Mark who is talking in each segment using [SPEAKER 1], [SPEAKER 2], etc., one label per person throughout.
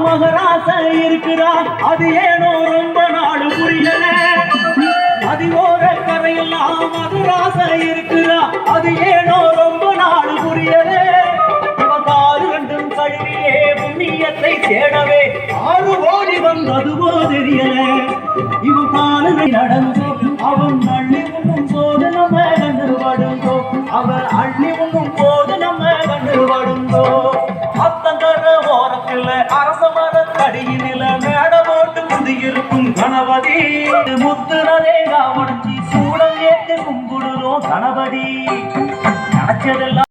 [SPEAKER 1] மகராச இருக்கிறா அது ஏனோ ரொம்ப நாடு புரியல. நதியோர கரையெல்லாம் மதுராச இருக்கிறா அது ஏனோ ரொம்ப நாடு புரியல. காரு ரெண்டும் கழுவியே புண்ணியத்தை தேடவே ஆறு ஓடி வந்ததுவோ தெரியல. இவன் காலு நடந்தோ அவன் அள்ளி உண்ணும் போது நம்ம கண்டு அவன் அள்ளி உண்ணும் போது கணபதி முத்துனதே காவடிச்சு சூழல் ஏற்று கும்பிடுறோம் கணபதி. நினைச்சதெல்லாம்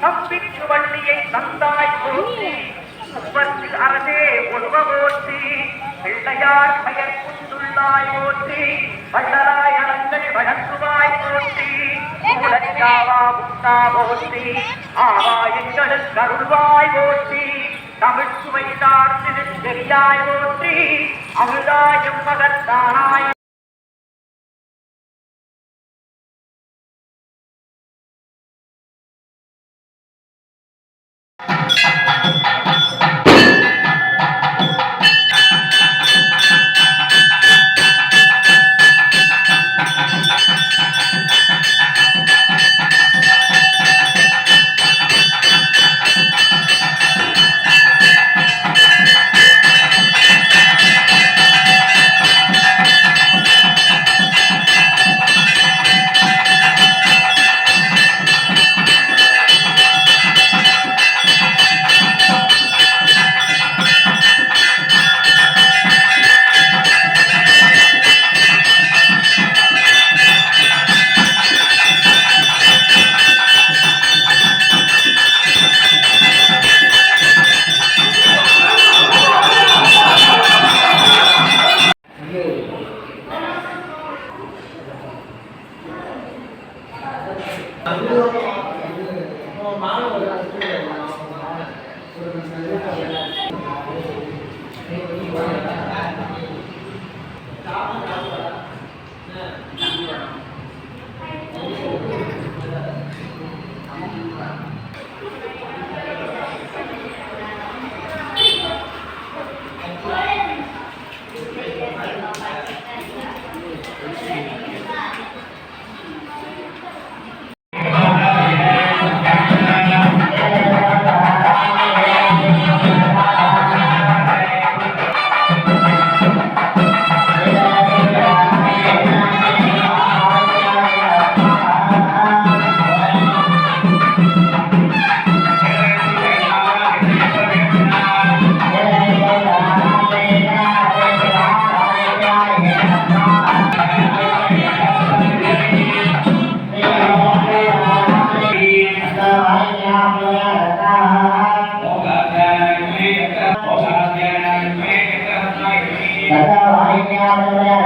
[SPEAKER 2] போற்றி தப்பிக்கு வள்ளியை தந்தாய் போற்றி. உப்பத்தில் அறதே ஒருவ போற்றி பிள்ளையார் பெயர் கொண்டுள்ளாய் போற்றி. வள்ளலாய் அறங்கள் வழங்குவாய் போற்றி. மூலச்சாவா முத்தா போற்றி. ஆவா எங்களுக்கு அருள்வாய் போற்றி. தமிழ் சுவைதார் திருச்செரியாய் போற்றி. அமுதாயும் மகத்தானாய்
[SPEAKER 3] Thank you. கதாவாணிக்யாமனோயா